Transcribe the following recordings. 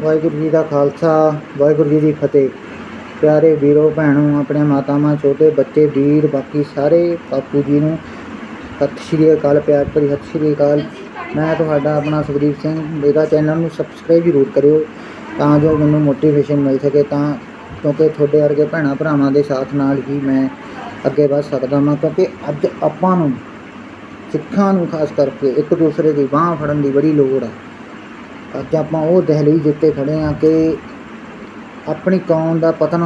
ਵਾਹਿਗੁਰੂ ਜੀ ਦਾ ਖਾਲਸਾ, ਵਾਹਿਗੁਰੂ ਜੀ ਦੀ ਫਤਿਹ। ਪਿਆਰੇ ਵੀਰੋ, ਭੈਣੋ, ਆਪਣੇ ਮਾਤਾਵਾਂ, ਛੋਟੇ ਬੱਚੇ, ਵੀਰ, ਬਾਕੀ ਸਾਰੇ ਬਾਪੂ ਜੀ ਨੂੰ ਸਤਿ ਸ਼੍ਰੀ ਅਕਾਲ, ਪਿਆਰ ਭਰੀ ਸਤਿ ਸ਼੍ਰੀ ਅਕਾਲ। ਮੈਂ ਤੁਹਾਡਾ ਆਪਣਾ ਸੁਖਦੀਪ ਸਿੰਘ, ਮੇਰਾ ਚੈਨਲ ਨੂੰ ਸਬਸਕ੍ਰਾਈਬ ਜ਼ਰੂਰ ਕਰਿਓ ਤਾਂ ਜੋ ਮੈਨੂੰ ਮੋਟੀਵੇਸ਼ਨ ਮਿਲ ਸਕੇ ਤਾਂ, ਕਿਉਂਕਿ ਤੁਹਾਡੇ ਵਰਗੇ ਭੈਣਾਂ ਭਰਾਵਾਂ ਦੇ ਸਾਥ ਨਾਲ ਹੀ ਮੈਂ ਅੱਗੇ ਵਧ ਸਕਦਾ ਹਾਂ ਕਿਉਂਕਿ ਅੱਜ ਆਪਾਂ ਨੂੰ ਸਿੱਖਾਂ ਨੂੰ ਖਾਸ ਕਰਕੇ ਇੱਕ ਦੂਸਰੇ ਦੀ ਬਾਹ ਫੜਨ ਦੀ ਬੜੀ ਲੋੜ ਹੈ ਅੱਜ ਆਪਾਂ ਉਹ ਦਹਲੀਜ਼ ਉੱਤੇ ਖੜ੍ਹੇ ਹਾਂ ਕਿ ਆਪਣੀ ਕੌਮ ਦਾ ਪਤਨ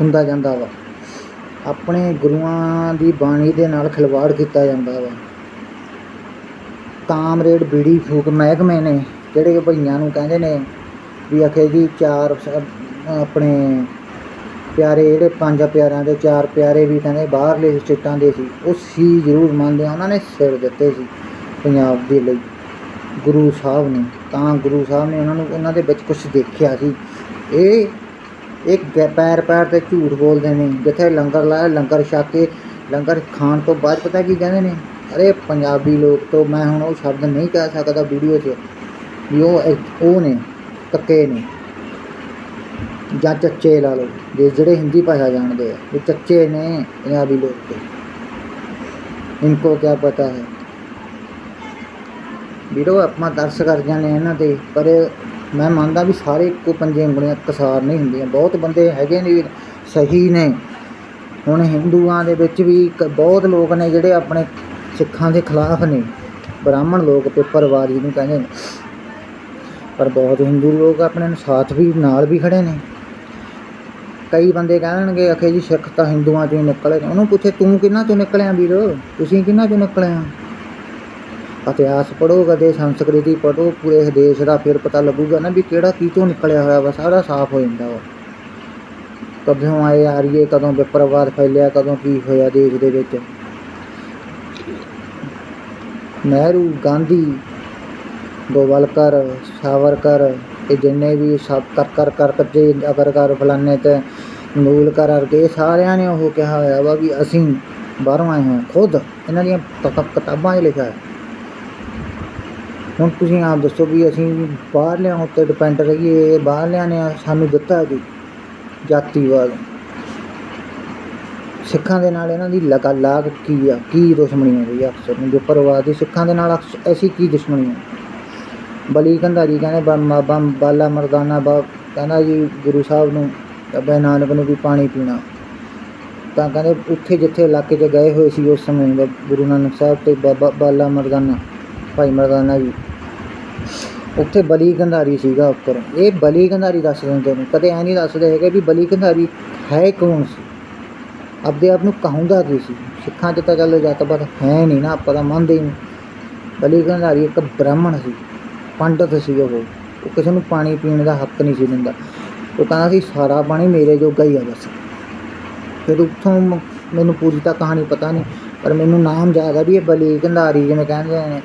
ਹੁੰਦਾ ਜਾਂਦਾ ਵਾ। ਆਪਣੇ ਗੁਰੂਆਂ ਦੀ ਬਾਣੀ ਦੇ ਨਾਲ ਖਿਲਵਾੜ ਕੀਤਾ ਜਾਂਦਾ ਵਾ। ਕਾਮਰੇਡ ਬੀੜੀ ਫੂਕ ਮਹਿਕਮੇ ਨੇ, ਜਿਹੜੇ ਭਈਆਂ ਨੂੰ ਕਹਿੰਦੇ ਨੇ ਵੀ ਅਖੇ ਜੀ ਚਾਰ ਆਪਣੇ ਪਿਆਰੇ ਜਿਹੜੇ ਪੰਜ ਪਿਆਰਿਆਂ ਦੇ ਚਾਰ ਪਿਆਰੇ ਵੀ ਕਹਿੰਦੇ ਬਾਹਰਲੇ ਸਟੇਟਾਂ ਦੇ ਸੀ, ਉਹ ਸੀ ਜ਼ਰੂਰ ਮੰਨਦੇ ਆ, ਉਹਨਾਂ ਨੇ ਸਿਰ ਦਿੱਤੇ ਸੀ ਪੰਜਾਬ ਦੇ ਲਈ। ਗੁਰੂ ਸਾਹਿਬ ਨੇ, ਤਾਂ ਗੁਰੂ ਸਾਹਿਬ ਨੇ ਉਹਨਾਂ ਨੂੰ, ਉਹਨਾਂ ਦੇ ਵਿੱਚ ਕੁਝ ਦੇਖਿਆ ਸੀ। ਇਹ ਇੱਕ ਪੈਰ ਪੈਰ ਤੇ ਝੂਠ ਬੋਲਦੇ ਨੇ, ਜਿੱਥੇ ਲੰਗਰ ਲਾਇਆ, ਲੰਗਰ ਛਕ ਕੇ, ਲੰਗਰ ਖਾਣ ਤੋਂ ਬਾਅਦ ਪਤਾ ਕੀ ਕਹਿੰਦੇ ਨੇ, ਅਰੇ ਪੰਜਾਬੀ ਲੋਕ ਤੋਂ ਮੈਂ ਹੁਣ ਉਹ ਸ਼ਬਦ ਨਹੀਂ ਕਹਿ ਸਕਦਾ ਵੀਡੀਓ 'ਚ, ਵੀ ਉਹ ਉਹ ਨੇ ਕੱਕੇ ਨੇ। ਜਾਂ ਚੱਚੇ ਲਾ ਲਓ, ਜੇ ਜਿਹੜੇ ਹਿੰਦੀ ਭਾਸ਼ਾ ਜਾਣਦੇ ਆ ਉਹ ਚੱਚੇ ਨੇ ਪੰਜਾਬੀ ਲੋਕ ਤੇ। ਇਨਕੋ ਕੀ ਪਤਾ ਹੈ। ਵੀਰੋ ਆਪਾਂ ਦਰਸ ਕਰ ਜਾਂਦੇ ਹਾਂ ਇਹਨਾਂ ਦੇ, ਪਰ ਮੈਂ ਮੰਨਦਾ ਵੀ ਸਾਰੇ ਇੱਕੋ ਪੰਜੇ ਉਂਗਲੀਆਂ ਕਸਾਰ ਨਹੀਂ ਹੁੰਦੀਆਂ। ਬਹੁਤ ਬੰਦੇ ਹੈਗੇ ਨੇ ਵੀ ਸਹੀ ਨੇ। ਹੁਣ ਹਿੰਦੂਆਂ ਦੇ ਵਿੱਚ ਵੀ ਕ- ਬਹੁਤ ਲੋਕ ਨੇ ਜਿਹੜੇ ਆਪਣੇ ਸਿੱਖਾਂ ਦੇ ਖਿਲਾਫ ਨੇ। ਬ੍ਰਾਹਮਣ ਲੋਕ ਪੇਪਰਵਾਦੀ ਨੂੰ ਕਹਿੰਦੇ ਨੇ। ਪਰ ਬਹੁਤ ਹਿੰਦੂ ਲੋਕ ਆਪਣੇ ਸਾਥ ਵੀ ਨਾਲ ਵੀ ਖੜੇ ਨੇ। ਕਈ ਬੰਦੇ ਕਹਿਣਗੇ, ਅਖੇ ਜੀ ਸਿੱਖ ਤਾਂ ਹਿੰਦੂਆਂ ਚੋਂ ਹੀ ਨਿਕਲੇ ਨੇ। ਉਹਨੂੰ ਪੁੱਛੇ, ਤੂੰ ਕਿਹਨਾਂ ਚੋਂ ਨਿਕਲਿਆ ਵੀਰ? ਤੁਸੀਂ ਕਿਹਨਾਂ ਚੋਂ ਨਿਕਲੇ ਆ? ਇਤਿਹਾਸ ਪੜ੍ਹੋ ਕਦੇ ਸੰਸਕ੍ਰਿਤੀ ਪੜ੍ਹੋ, ਪੂਰੇ ਦੇਸ਼ ਦਾ ਫਿਰ ਪਤਾ ਲੱਗੂਗਾ ਨਾ ਵੀ ਕਿਹੜਾ ਕੀ ਤੋਂ ਨਿਕਲਿਆ ਹੋਇਆ ਵਾ, ਸਾਰਾ ਸਾਫ਼ ਹੋ ਜਾਂਦਾ ਵਾ। ਕਦੋਂ ਆਏ ਆਰੀਏ, ਕਦੋਂ ਵਿਪਰਵਾਦ ਫੈਲਿਆ, ਕਦੋਂ ਕੀ ਹੋਇਆ ਦੇਸ਼ ਦੇ ਵਿੱਚ। ਨਹਿਰੂ, ਗਾਂਧੀ, ਗੋਵਲਕਰ, ਸਾਵਰਕਰ, ਇਹ ਜਿੰਨੇ ਵੀ ਸਭ ਕਰ ਕਰ ਕਰ ਕੱਜੇ ਅਗਰ ਕਰ ਫਲਾਨੇ ਤੇ ਮੂਲ ਕਰ ਅਰਗੇ ਸਾਰਿਆਂ ਨੇ ਉਹ ਕਿਹਾ ਹੋਇਆ ਵਾ ਵੀ ਅਸੀਂ ਬਾਹਰੋਂ ਆਏ ਹਾਂ, ਖੁਦ ਇਹਨਾਂ ਦੀਆਂ ਕਿਤਾਬਾਂ 'ਚ ਲਿਖਿਆ ਹੈ। ਹੁਣ ਤੁਸੀਂ ਆਪ ਦੱਸੋ ਵੀ ਅਸੀਂ ਬਾਹਰਲਿਆਂ ਉੱਤੇ ਡਿਪੈਂਡ ਰਹੀਏ ਬਾਹਰਲਿਆਂ ਨੇ ਸਾਨੂੰ ਦਿੱਤਾ ਜੀ ਜਾਤੀਵਾਦ? ਸਿੱਖਾਂ ਦੇ ਨਾਲ ਇਹਨਾਂ ਦੀ ਲਗਾ ਲਾਗ ਕੀ ਆ? ਕੀ ਦੁਸ਼ਮਣੀ ਹੈ ਜੀ ਅਕਸਰ ਨੂੰ? ਜੋ ਪਰਿਵਾਰ ਦੀ ਸਿੱਖਾਂ ਦੇ ਨਾਲ ਅਕਸ- ਐਸੀ ਕੀ ਦੁਸ਼ਮਣੀ ਹੈ ਬਲੀ ਕੰਧਾਰੀ ਕਹਿੰਦੇ ਬੰਮਾ ਬੰਮ ਬਾਲਾ ਮਰਦਾਨਾ, ਬਾ, ਕਹਿੰਦਾ ਜੀ ਗੁਰੂ ਸਾਹਿਬ ਨੂੰ ਬਾਬਾ ਨਾਨਕ ਨੂੰ ਵੀ ਪਾਣੀ ਪੀਣਾ। ਤਾਂ ਕਹਿੰਦੇ ਉੱਥੇ ਜਿੱਥੇ ਇਲਾਕੇ 'ਚ ਗਏ ਹੋਏ ਸੀ ਉਸ ਸਮੇਂ, ਗੁਰੂ ਨਾਨਕ ਸਾਹਿਬ ਤੇ ਬਾਬਾ, ਬਾਲਾ ਮਰਦਾਨਾ, ਭਾਈ ਮਰਦਾਨਾ ਜੀ। ਉੱਥੇ ਬਲੀ ਕੰਧਾਰੀ ਸੀਗਾ ਉੱਪਰ। ਇਹ ਬਲੀ ਕੰਧਾਰੀ ਦੱਸ ਦਿੰਦੇ ਨੇ। ਕਦੇ ਐ ਨਹੀਂ ਦੱਸਦੇ ਹੈਗੇ ਵੀ ਬਲੀ ਕੰਧਾਰੀ ਹੈ ਕੌਣ ਸੀ? ਆਪਦੇ ਆਪ ਨੂੰ ਕਹਾਉਂਦਾ ਕੀ ਸੀ? ਸਿੱਖਾਂ 'ਚ ਤਾਂ ਚੱਲ ਜੱਟ ਪਰ ਹੈ ਨਹੀਂ ਨਾ, ਆਪਾਂ ਤਾਂ ਮੰਨਦੇ ਹੀ ਨਹੀਂ। ਬਲੀ ਕੰਧਾਰੀ ਇੱਕ ਬ੍ਰਾਹਮਣ ਸੀ, ਪੰਡਤ ਸੀ ਉਹ। ਉਹ ਕਿਸੇ ਨੂੰ ਪਾਣੀ ਪੀਣ ਦਾ ਹੱਕ ਨਹੀਂ ਸੀ ਦਿੰਦਾ। ਉਹ ਕਹਿੰਦਾ ਸੀ, ਸਾਰਾ ਪਾਣੀ ਮੇਰੇ ਜੋਗਾ ਹੀ ਆ ਬਸ। ਫਿਰ ਉੱਥੋਂ ਮੈਨੂੰ ਪੂਰੀ ਤਾਂ ਕਹਾਣੀ ਪਤਾ ਨਹੀਂ, ਪਰ ਮੈਨੂੰ ਨਾਮ ਯਾਦ ਆ ਵੀ ਇਹ ਬਲੀ ਕੰਧਾਰੀ ਜਿਵੇਂ ਕਹਿੰਦੇ ਨੇ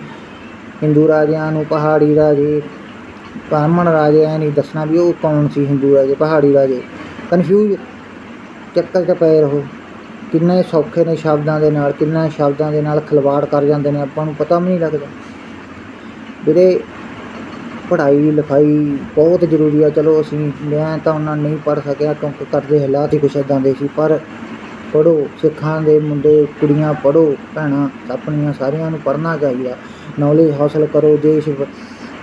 ਹਿੰਦੂ ਰਾਜਿਆਂ ਨੂੰ ਪਹਾੜੀ ਰਾਜੇ, ਬ੍ਰਾਹਮਣ ਰਾਜੇ ਐ ਨਹੀਂ ਦੱਸਣਾ ਵੀ ਉਹ ਕੌਣ ਸੀ ਹਿੰਦੂ ਰਾਜੇ, ਪਹਾੜੀ ਰਾਜੇ। ਕਨਫਿਊਜ਼ ਚੱਕਰ 'ਚ ਪਏ ਰਹੋ। ਕਿੰਨੇ ਸੌਖੇ ਨੇ ਸ਼ਬਦਾਂ ਦੇ ਨਾਲ, ਕਿੰਨਾ ਸ਼ਬਦਾਂ ਦੇ ਨਾਲ ਖਿਲਵਾੜ ਕਰ ਜਾਂਦੇ ਨੇ, ਆਪਾਂ ਨੂੰ ਪਤਾ ਵੀ ਨਹੀਂ ਲੱਗਦਾ। ਵੀਰੇ, ਪੜ੍ਹਾਈ, ਲਿਖਾਈ ਬਹੁਤ ਜ਼ਰੂਰੀ ਆ। ਚਲੋ ਅਸੀਂ, ਮੈਂ ਤਾਂ ਉਹਨਾਂ ਨਹੀਂ ਪੜ੍ਹ ਸਕਿਆ ਕਿਉਂਕਿ ਕਰਦੇ ਹਾਲਾਤ ਹੀ ਕੁਛ ਇੱਦਾਂ ਦੇ ਸੀ, ਪਰ ਪੜ੍ਹੋ, ਸਿੱਖਾਂ ਦੇ ਮੁੰਡੇ, ਕੁੜੀਆਂ ਪੜ੍ਹੋ, ਭੈਣਾਂ, ਆਪਣੀਆਂ ਸਾਰਿਆਂ ਨੂੰ ਪੜ੍ਹਨਾ ਚਾਹੀਦਾ। ਨੌਲੇਜ ਹਾਸਲ ਕਰੋ ਦੇਸ਼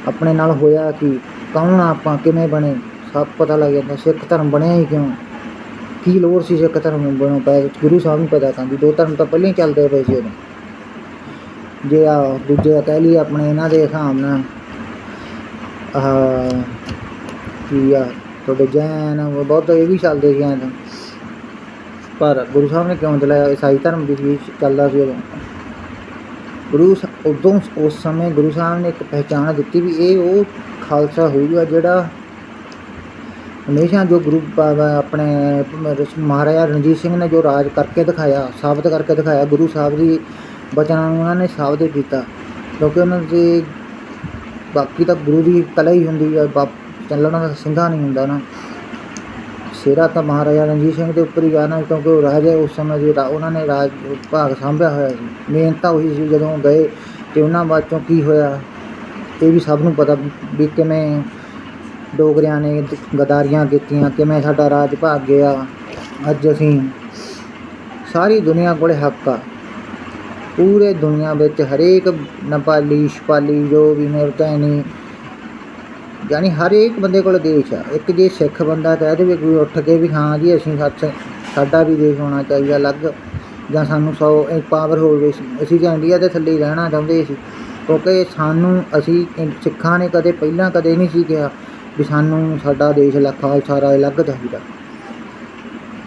ਆਪਣੇ ਨਾਲ ਹੋਇਆ ਕਿ ਕੌਣ ਆ ਆਪਾਂ, ਕਿਵੇਂ ਬਣੇ, ਸਭ ਪਤਾ ਲੱਗ ਜਾਂਦਾ, ਸਿੱਖ ਧਰਮ ਬਣਿਆ ਹੀ ਕਿਉਂ? ਕੀ ਲੋੜ ਸੀ ਸਿੱਖ ਧਰਮ ਬਣੋ ਪਏ ਗੁਰੂ ਸਾਹਿਬ ਨੂੰ ਪਤਾ ਕਰਨ ਦੀ ਦੋ ਧਰਮ ਤਾਂ ਪਹਿਲਾਂ ਹੀ ਚੱਲਦੇ ਪਏ ਸੀ ਉਦੋਂ। ਜੇ ਆ ਦੂਜੇ ਕਹਿ ਲਈ ਆਪਣੇ ਇਹਨਾਂ ਦੇ ਹਿਸਾਬ ਨਾਲ, ਆਹ ਕੀ ਆ, ਤੁਹਾਡੇ ਜੈਨ ਬਹੁਤ ਇਹ ਵੀ ਚੱਲਦੇ ਸੀ ਐਂ ਤਾਂ। ਪਰ ਗੁਰੂ ਸਾਹਿਬ ਨੇ ਕਿਉਂ ਚਲਾਇਆ ਈਸਾਈ ਧਰਮ ਦੀ ਵੀ ਚੱਲਦਾ ਸੀ ਉਦੋਂ। ਗੁਰੂ ਸ- ਉਦੋਂ ਉਸ ਸਮੇਂ ਗੁਰੂ ਸਾਹਿਬ ਨੇ ਇੱਕ ਪਹਿਚਾਣ ਦਿੱਤੀ ਵੀ ਇਹ ਉਹ ਖਾਲਸਾ ਹੋਊਗਾ ਜਿਹੜਾ ਹਮੇਸ਼ਾ ਜੋ ਗੁਰੂ ਬਾਬਾ ਆਪਣੇ ਮਹਾਰਾਜਾ ਰਣਜੀਤ ਸਿੰਘ ਨੇ ਜੋ ਰਾਜ ਕਰਕੇ ਦਿਖਾਇਆ, ਸਾਬਤ ਕਰਕੇ ਦਿਖਾਇਆ, ਗੁਰੂ ਸਾਹਿਬ ਦੀ ਬਚਨਾਂ ਨੂੰ ਉਹਨਾਂ ਨੇ ਸਾਬਤ ਕੀਤਾ। ਕਿਉਂਕਿ ਉਹਨਾਂ ਦੇ ਬਾਕੀ ਤਾਂ ਗੁਰੂ ਦੀ ਕਲਾ ਹੀ ਹੁੰਦੀ ਹੈ ਬਾਪ ਚੱਲਣਾ ਦਾ ਸਿੰਘਾਂ ਨਹੀਂ ਹੁੰਦਾ ਨਾ। ਸਿਹਰਾ ਤਾਂ ਮਹਾਰਾਜਾ ਰਣਜੀਤ ਸਿੰਘ ਦੇ ਉੱਪਰ ਹੀ ਆ ਨਾ, ਕਿਉਂਕਿ ਉਹ ਰਾਜੇ ਉਸ ਸਮੇਂ ਦੇ ਰਾ- ਉਹਨਾਂ ਨੇ ਰਾਜ, ਭਾਗ ਸਾਂਭਿਆ ਹੋਇਆ ਸੀ। ਮੇਨ ਤਾਂ ਉਹੀ ਸੀ ਜਦੋਂ ਗਏ ਤੇ ਉਹਨਾਂ ਬਾਅਦ ਚੋਂ ਕੀ ਹੋਇਆ, ਇਹ ਵੀ ਸਭ ਨੂੰ ਪਤਾ ਵੀ ਕਿਵੇਂ ਡੋਗਰਿਆਂ ਨੇ ਗਦਾਰੀਆਂ ਕੀਤੀਆਂ ਕਿਵੇਂ ਸਾਡਾ ਰਾਜ ਭਾਗ ਗਿਆ। ਅੱਜ ਅਸੀਂ ਸਾਰੀ ਦੁਨੀਆ ਕੋਲੇ ਹੱਕ ਆ। ਪੂਰੇ ਦੁਨੀਆ ਵਿੱਚ ਹਰੇਕ ਨੇਪਾਲੀ, ਛਪਾਲੀ, ਜੋ ਵੀ ਨਿਰਤੈਨੀ ਯਾਨੀ ਹਰੇਕ ਬੰਦੇ ਕੋਲ ਦੇਸ਼ ਆ। ਇੱਕ ਜੇ ਸਿੱਖ ਬੰਦਾ ਕਹਿ ਦੇਵੇ ਕੋਈ ਉੱਠ ਕੇ ਵੀ ਹਾਂ ਜੀ, ਅਸੀਂ ਸੱਚ ਸਾਡਾ ਵੀ ਦੇਸ਼ ਹੋਣਾ ਚਾਹੀਦਾ ਅਲੱਗ, ਜਾਂ ਸਾਨੂੰ ਸੌ ਪਾਵਰ ਹੋਵੇ। ਅਸੀਂ ਤਾਂ ਇੰਡੀਆ ਦੇ ਥੱਲੇ ਰਹਿਣਾ ਚਾਹੁੰਦੇ ਸੀ, ਕਿਉਂਕਿ ਸਾਨੂੰ, ਅਸੀਂ ਸਿੱਖਾਂ ਨੇ ਕਦੇ ਪਹਿਲਾਂ ਕਦੇ ਨਹੀਂ ਸੀ ਕਿਹਾ ਵੀ ਸਾਨੂੰ ਸਾਡਾ ਦੇਸ਼ ਲਾ ਖਾਲਸਾ ਰਾਜ ਅਲੱਗ ਚਾਹੀਦਾ।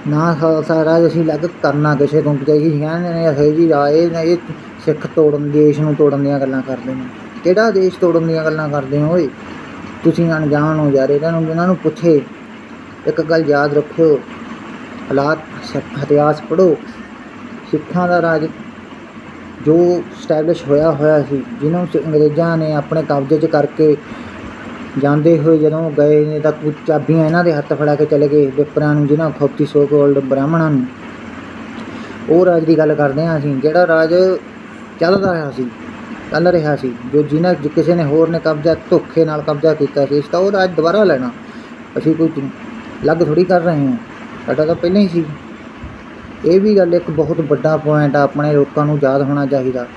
ਨਾ ਖਾਲਸਾ ਰਾਜ ਅਸੀਂ ਅਲੱਗ ਕਰਨਾ ਕਿਸੇ ਤੋਂ ਚਾਹੀਦੀ ਸੀ ਕਹਿੰਦੇ ਨੇ, ਇਹ ਜੀ ਰਾਏ ਨੇ, ਇਹ ਸਿੱਖ ਤੋੜਨ, ਦੇਸ਼ ਨੂੰ ਤੋੜਨ ਦੀਆਂ ਗੱਲਾਂ ਕਰਦੇ ਨੇ। ਕਿਹੜਾ ਦੇਸ਼ ਤੋੜਨ ਦੀਆਂ ਗੱਲਾਂ ਕਰਦੇ ਹੋ ਓਏ? ਤੁਸੀਂ ਅਣਜਾਣ ਹੋ ਜਾ ਰਹੇ ਇਹਨਾਂ ਨੂੰ ਇਹਨਾਂ ਨੂੰ ਪੁੱਛੇ। ਇੱਕ ਗੱਲ ਯਾਦ ਰੱਖਿਓ। ਹਾਲਾਤ ਇਤਿਹਾਸ ਪੜ੍ਹੋ। ਸਿੱਖਾਂ ਦਾ ਰਾਜ ਜੋ ਸਟੈਬਲਿਸ਼ ਹੋਇਆ ਹੋਇਆ ਸੀ, ਜਿਹਨੂੰ ਸ- ਅੰਗਰੇਜ਼ਾਂ ਨੇ ਆਪਣੇ ਕਬਜ਼ੇ 'ਚ ਕਰਕੇ ਜਾਂਦੇ ਹੋਏ ਜਦੋਂ ਗਏ ਨੇ ਤਾਂ ਕੁਝ ਚਾਬੀਆਂ ਇਹਨਾਂ ਦੇ ਹੱਥ ਫੜਾ ਕੇ ਚਲੇ ਗਏ। ਵਿਪਰਾਂ ਨੂੰ ਜਿਹਨਾਂ ਖੋਤੀ ਸੋ ਕੋਲਡ ਬ੍ਰਾਹਮਣਾਂ ਨੂੰ। ਉਹ ਰਾਜ ਦੀ ਗੱਲ ਕਰਦੇ ਹਾਂ ਅਸੀਂ। ਜਿਹੜਾ ਰਾਜ ਚੱਲਦਾ ਰਿਹਾ ਸੀ ਚੱਲ ਰਿਹਾ ਸੀ। ਜੋ ਜਿਹਨਾਂ ਕਿਸੇ ਨੇ ਹੋਰ ਨੇ ਕਬਜ਼ਾ ਧੋਖੇ ਨਾਲ ਕਬਜ਼ਾ ਕੀਤਾ ਸੀ, ਇਸ ਤਾਂ ਉਹ ਅੱਜ ਦੁਬਾਰਾ ਲੈਣਾ। ਅਸੀਂ ਕੋਈ ਤੁ- ਅਲੱਗ ਥੋੜੀ ਕਰ ਰਹੇ ਹਾਂ। ਸਾਡਾ ਤਾਂ ਪਹਿਲਾਂ ਹੀ ਸੀ। ਇਹ ਵੀ ਗੱਲ ਇੱਕ ਬਹੁਤ ਵੱਡਾ ਪੁਆਇੰਟ ਆ, ਆਪਣੇ ਲੋਕਾਂ ਨੂੰ ਯਾਦ ਹੋਣਾ ਚਾਹੀਦਾ।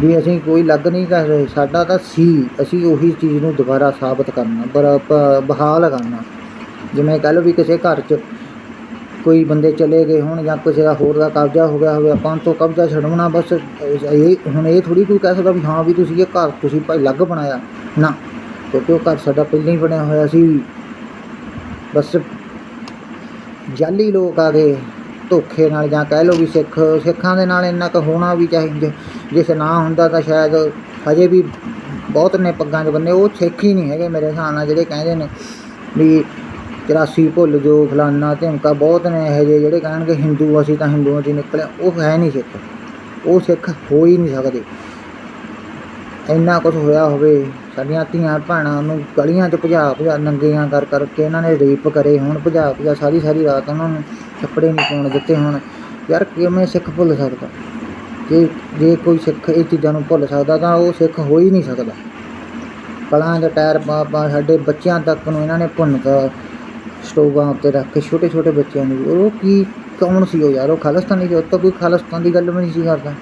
ਵੀ ਅਸੀਂ ਕੋਈ ਲੱਗ ਨਹੀਂ ਕਰ ਰਹੇ। ਸਾਡਾ ਤਾਂ ਸੀ। ਅਸੀਂ ਉਹੀ ਚੀਜ਼ ਨੂੰ ਦੁਬਾਰਾ ਸਾਬਤ ਕਰਨਾ ਪਰ ਪ- ਬਹਾਲ ਕਰਨਾ। ਜਿਵੇਂ ਕਹਿ ਲਓ ਵੀ ਕਿਸੇ ਘਰ 'ਚ ਕੋਈ ਬੰਦੇ ਚਲੇ ਗਏ ਹੋਣ ਜਾਂ ਕਿਸੇ ਦਾ ਹੋਰ ਦਾ ਕਬਜ਼ਾ ਹੋ ਗਿਆ ਹੋਵੇ, ਆਪਾਂ ਤੋਂ ਕਬਜ਼ਾ ਛਡਵਾਉਣਾ, ਬਸ ਇਹ ਹੁਣ ਇਹ ਥੋੜੀ ਕੋਈ ਕਹਿ ਸਕਦਾ ਵੀ ਹਾਂ ਵੀ ਤੁਸੀਂ ਇਹ ਘਰ ਤੁਸੀਂ ਭਾਈ ਅਲੱਗ ਬਣਾਇਆ। ਨਾ, ਕਿਉਂਕਿ ਉਹ ਘਰ ਸਾਡਾ ਪਹਿਲਾਂ ਹੀ ਬਣਿਆ ਹੋਇਆ ਸੀ। ਬਸ ਜਾਲੀ ਲੋਕ ਆ ਗਏ, ਧੋਖੇ ਨਾਲ ਜਾਂ ਕਹਿ ਲਓ ਵੀ ਸਿੱਖ, ਸਿੱਖਾਂ ਦੇ ਨਾਲ ਇੰਨਾ ਕੁ ਹੋਣਾ ਵੀ ਚਾਹੀਦਾ ਜਿਸ ਨਾ ਹੁੰਦਾ ਤਾਂ ਸ਼ਾਇਦ ਹਜੇ ਵੀ ਬਹੁਤ ਨੇ ਪੱਗਾਂ 'ਚ ਬੰਨੇ, ਉਹ ਸਿੱਖ ਹੀ ਨਹੀਂ ਹੈਗੇ ਮੇਰੇ ਹਿਸਾਬ ਨਾਲ ਜਿਹੜੇ ਕਹਿੰਦੇ ਨੇ ਵੀ 84 ਭੁੱਲ ਜੋ, ਫਲਾਨਾ ਧਮਕਾ ਬਹੁਤ ਨੇ ਇਹੋ ਜਿਹੇ ਜਿਹੜੇ ਕਹਿਣਗੇ ਹਿੰਦੂ, ਅਸੀਂ ਤਾਂ ਹਿੰਦੂਆਂ 'ਚ ਹੀ ਨਿਕਲੇ ਉਹ ਹੈ ਨਹੀਂ ਸਿੱਖ। ਉਹ ਸਿੱਖ ਹੋ ਹੀ ਨਹੀਂ ਸਕਦੇ। ਇੰਨਾ ਕੁਝ ਹੋਇਆ ਹੋਵੇ, ਸਾਡੀਆਂ ਧੀਆਂ ਭੈਣਾਂ ਨੂੰ ਗਲੀਆਂ 'ਚ ਭਜਾ ਭਜਾ ਨੰਗੀਆਂ ਕਰ ਕਰਕੇ ਇਹਨਾਂ ਨੇ ਰੇਪ ਕਰੇ ਹੁਣ, ਭਜਾ ਭਜਾ ਸਾਰੀ ਸਾਰੀ ਰਾਤ ਉਹਨਾਂ ਨੂੰ ਕੱਪੜੇ ਨਹੀਂ ਪਾਉਣ ਦਿੱਤੇ ਹੁਣ। ਯਾਰ ਕਿਵੇਂ ਸਿੱਖ ਭੁੱਲ ਸਕਦਾ? ਜੇ ਜੇ ਕੋਈ ਸਿੱਖ ਇਹ ਚੀਜ਼ਾਂ ਨੂੰ ਭੁੱਲ ਸਕਦਾ ਤਾਂ ਉਹ ਸਿੱਖ ਹੋ ਹੀ ਨਹੀਂ ਸਕਦਾ। ਕਲਾਂ ਦੇ ਟਾਇਰ ਪਾ ਪਾ ਸਾਡੇ ਬੱਚਿਆਂ ਤੱਕ ਨੂੰ ਇਹਨਾਂ ਨੇ ਭੁੰਨਤਾ। ਸਟੋਵਾਂ ਉੱਤੇ ਰੱਖ ਕੇ ਛੋਟੇ ਛੋਟੇ ਬੱਚਿਆਂ ਨੂੰ ਉਹ ਕੀ, ਕੌਣ ਸੀ ਉਹ ਯਾਰ? ਉਹ ਖਾਲਿਸਤਾਨੀ ਸੀ, ਉਹ ਤਾਂ ਕੋਈ ਖਾਲਿਸਤਾਨ ਦੀ ਗੱਲ ਵੀ ਨਹੀਂ ਸੀ ਕਰਦਾ।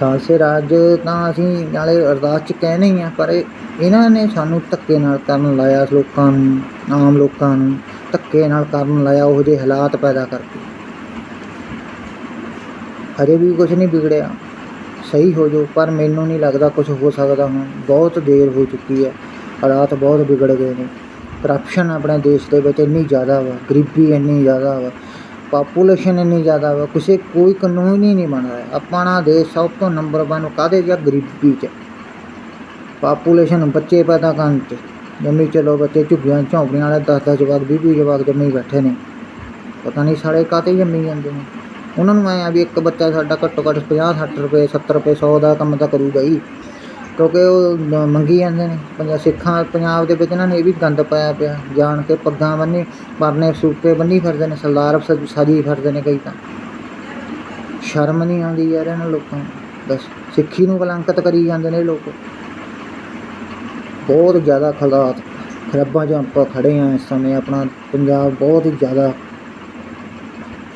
ਖਾਲਸੇ ਰਾਜ ਤਾਂ ਅਸੀਂ ਨਾਲੇ ਅਰਦਾਸ ਚ ਕਹਿਣੇ ਹੀ ਆ, ਪਰ ਇਹਨਾਂ ਨੇ ਸਾਨੂੰ ਧੱਕੇ ਨਾਲ ਕਰਨ ਲਾਇਆ ਲੋਕਾਂ ਨੂੰ, ਆਮ ਲੋਕਾਂ ਨੂੰ। ਧੱਕੇ ਨਾਲ ਕਰਨ ਲਾਇਆ ਉਹ ਜਿਹੇ ਹਾਲਾਤ ਪੈਦਾ ਕਰਕੇ। ਹਜੇ ਵੀ ਕੁਝ ਨਹੀਂ ਵਿਗੜਿਆ। ਸਹੀ ਹੋ ਜਾਓ, ਪਰ ਮੈਨੂੰ ਨਹੀਂ ਲੱਗਦਾ ਕੁਝ ਹੋ ਸਕਦਾ ਹੁਣ। ਬਹੁਤ ਦੇਰ ਹੋ ਚੁੱਕੀ ਹੈ। ਹਾਲਾਤ ਬਹੁਤ ਵਿਗੜ ਗਏ ਨੇ। ਕਰਪਸ਼ਨ ਆਪਣੇ ਦੇਸ਼ ਦੇ ਵਿੱਚ ਇੰਨੀ ਜ਼ਿਆਦਾ ਵਾ, ਗਰੀਬੀ ਇੰਨੀ ਜ਼ਿਆਦਾ ਵਾ ਪਾਪੂਲੇਸ਼ਨ ਇੰਨੀ ਜ਼ਿਆਦਾ ਵਾ, ਕਿਸੇ ਕੋਈ ਕਾਨੂੰਨ ਹੀ ਨਹੀਂ ਬਣ ਰਿਹਾ। ਆਪਣਾ ਦੇਸ਼ ਸਭ ਤੋਂ ਨੰਬਰ 1 ਕਾਹਦੇ ਜਾਂ ਗਰੀਬੀ 'ਚ। ਪਾਪੂਲੇਸ਼ਨ ਬੱਚੇ ਪੈਦਾ ਕਰਨ 'ਚ। ਜੰਮੀ ਚਲੋ ਬੱਚੇ ਝੁੱਗੀਆਂ, ਝੌਂਪੜੀਆਂ ਵਾਲੇ 10 10 ਜਵਾਕ 20 20 ਜਵਾਕ ਜੰਮੀ ਬੈਠੇ ਨੇ। ਪਤਾ ਨਹੀਂ ਸਾਲੇ ਕਾਹਤੇ ਜੰਮੀ ਜਾਂਦੇ ਨੇ। ਉਹਨਾਂ ਨੂੰ ਐਂ ਆ ਵੀ ਇੱਕ ਬੱਚਾ ਸਾਡਾ ਘੱਟੋ ਘੱਟ 50 60 ਰੁਪਏ 70 ਰੁਪਏ 100 ਦਾ ਕੰਮ ਤਾਂ ਕਰੂਗਾ ਹੀ। ਕਿਉਂਕਿ ਉਹ ਮ- ਮੰਗੀ ਜਾਂਦੇ ਨੇ। ਪੰਜਾਬ ਸਿੱਖਾਂ ਪੰਜਾਬ ਦੇ ਵਿੱਚ ਇਹਨਾਂ ਨੇ ਇਹ ਵੀ ਗੰਦ ਪਾਇਆ ਪਿਆ। ਜਾਣ ਕੇ ਪੱਗਾਂ ਬੰਨੀ, ਪਰਨੇ ਸੂਕੇ ਬੰਨੀ ਫਿਰਦੇ ਨੇ, ਸਰਦਾਰ ਸ- ਸਾਜੀ ਫਿਰਦੇ ਨੇ ਕਈ ਤਾਂ। ਸ਼ਰਮ ਨਹੀਂ ਆਉਂਦੀ ਯਾਰ ਇਹਨਾਂ ਲੋਕਾਂ ਨੂੰ। ਬਸ ਸਿੱਖੀ ਨੂੰ ਕਲੰਕਿਤ ਕਰੀ ਜਾਂਦੇ ਨੇ ਇਹ ਲੋਕ। ਬਹੁਤ ਜ਼ਿਆਦਾ ਖਲਾਤ ਖਰਾਬਾਂ 'ਚ ਆਪਾਂ ਖੜੇ ਆ ਇਸ ਸਮੇਂ। ਆਪਣਾ ਪੰਜਾਬ ਬਹੁਤ ਹੀ ਜ਼ਿਆਦਾ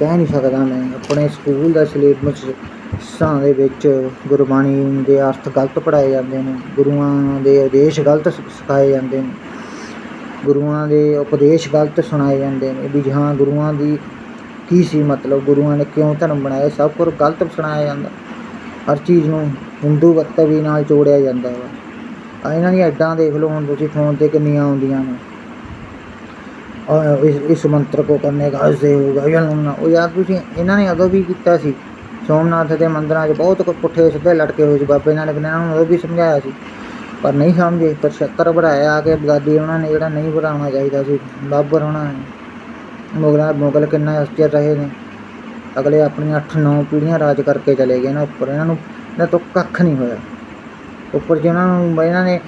ਕਹਿ ਨਹੀਂ ਸਕਦਾ ਮੈਂ। ਆਪਣੇ ਸਕੂਲ ਦਾ ਸਿਲੇਬਸ ਹਿੱਸਾਂ ਦੇ ਵਿੱਚ ਗੁਰਬਾਣੀ ਦੇ ਅਰਥ ਗਲਤ ਪੜ੍ਹਾਏ ਜਾਂਦੇ ਨੇ, ਗੁਰੂਆਂ ਦੇ ਉਪਦੇਸ਼ ਗਲਤ ਸਿਖਾਏ ਜਾਂਦੇ ਨੇ, ਗੁਰੂਆਂ ਦੇ ਉਪਦੇਸ਼ ਗਲਤ ਸੁਣਾਏ ਜਾਂਦੇ ਨੇ ਵੀ ਹਾਂ ਗੁਰੂਆਂ ਦੀ ਕੀ ਸੀ ਮਤਲਬ, ਗੁਰੂਆਂ ਨੇ ਕਿਉਂ ਧਰਮ ਬਣਾਇਆ, ਸਭ ਕੁਝ ਗਲਤ ਸੁਣਾਇਆ ਜਾਂਦਾ, ਹਰ ਚੀਜ਼ ਨੂੰ ਹਿੰਦੂ ਵਕਤਵੀ ਨਾਲ ਜੋੜਿਆ ਜਾਂਦਾ ਵਾ। ਆ ਇਹਨਾਂ ਦੀਆਂ ਐਡਾਂ ਦੇਖ ਲਓ, ਹੁਣ ਤੁਸੀਂ ਫੋਨ ਤੇ ਕਿੰਨੀਆਂ ਆਉਂਦੀਆਂ ਨੇ। ਔਰ ਇਸ ਇਸ ਮੰਤਰ ਕੋ ਕਰਨੇ ਦਾ ਐਸੇ ਹੋਗਾ ਜਾਂ ਉਹ ਯਾਰ ਤੁਸੀਂ ਇਹਨਾਂ ਨੇ ਉਦੋਂ ਵੀ ਕੀਤਾ ਸੀ। ਸੋਮਨਾਥ ਦੇ ਮੰਦਰਾਂ 'ਚ ਬਹੁਤ ਕੁ ਪੁੱਠੇ ਸਿੱਧੇ ਲਟਕੇ ਹੋਏ ਸੀ ਬਾਬੇ ਨਾਨਕ ਨੇ ਇਹਨਾਂ ਨੂੰ ਉਹ ਵੀ ਸਮਝਾਇਆ ਸੀ। ਪਰ ਨਹੀਂ ਸਮਝੇ, ਪਰ ਸ਼ੱਕਰ ਵਧਾਇਆ ਆ ਕੇ ਬਗਾਦੀ ਉਹਨਾਂ ਨੇ ਜਿਹੜਾ ਨਹੀਂ ਵਧਾਉਣਾ ਚਾਹੀਦਾ ਸੀ, ਬਾਬਰ ਉਹਨਾਂ ਹੋਣਾ ਮੁਗਲਾਂ ਮੁਗਲ ਕਿੰਨਾ ਅਸਚਰ ਰਹੇ ਨੇ। ਅਗਲੇ ਆਪਣੀਆਂ 8-9 ਪੀੜ੍ਹੀਆਂ ਰਾਜ ਕਰਕੇ ਚਲੇ ਗਏ ਨਾ ਉੱਪਰ। ਇਹਨਾਂ ਨੂੰ ਇਹਨਾਂ ਤੋਂ ਕੱਖ ਨਹੀਂ ਹੋਇਆ। ਉੱਪਰ ਜਿਹਨਾਂ ਨੂੰ, ਇਹਨਾਂ ਨੇ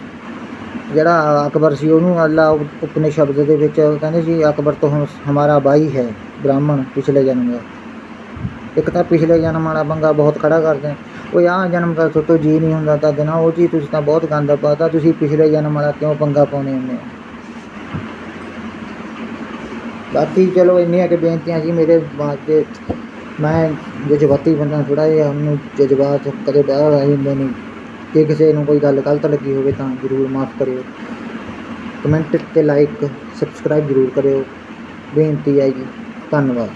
ਜਿਹੜਾ ਅਕਬਰ ਸੀ, ਉਹਨੂੰ ਅੱਲਾ ਉਪਨੇ ਸ਼ਬਦ ਦੇ ਵਿੱਚ ਕਹਿੰਦੇ ਸੀ, ਅਕਬਰ ਤੋਂ ਹਮ- ਹਮਾਰਾ ਬਾਈ ਹੈ, ਬ੍ਰਾਹਮਣ ਪਿਛਲੇ ਜਨਮ ਦਾ। ਇੱਕ ਤਾਂ ਪਿਛਲੇ ਜਨਮ ਵਾਲਾ ਪੰਗਾ ਬਹੁਤ ਖੜਾ ਕਰਦੇ ਉਹ ਆਹ ਜਨਮ ਦਾ ਸੋਤੋਂ ਜੀ ਨਹੀਂ ਹੁੰਦਾ, ਤਾਂ ਦੇਣਾ ਉਹ ਚੀਜ਼ ਤੁਸੀਂ ਤਾਂ ਬਹੁਤ ਗੰਦਾ ਪਾਤਾ, ਤੁਸੀਂ ਪਿਛਲੇ ਜਨਮ ਵਾਲਾ ਕਿਉਂ ਪੰਗਾ ਪਾਉਣੇ ਹੁੰਦੇ ਹੋ? ਬਾਕੀ ਚਲੋ ਇੰਨੀਆਂ ਕਿ ਬੇਨਤੀਆਂ ਜੀ, ਮੇਰੇ ਵਾਸਤੇ ਮੈਂ ਜਜ਼ਬਾਤੀ ਬੰਦਾ ਥੋੜਾ ਜਿਹਾ, ਉਹਨੂੰ ਜਜ਼ਬਾਤ ਕਦੇ ਬਾਹਰ ਆ ਜਾਂਦੇ ਨੇ। ਜੇ ਕਿਸੇ ਨੂੰ ਕੋਈ ਗੱਲ ਗਲਤ ਲੱਗੀ ਹੋਵੇ ਤਾਂ ਜ਼ਰੂਰ ਮਾਫ ਕਰਿਓ। ਕਮੈਂਟ ਤੇ ਲਾਈਕ, ਸਬਸਕ੍ਰਾਈਬ ਜ਼ਰੂਰ ਕਰਿਓ। ਬੇਨਤੀ ਹੈ ਜੀ, ਧੰਨਵਾਦ।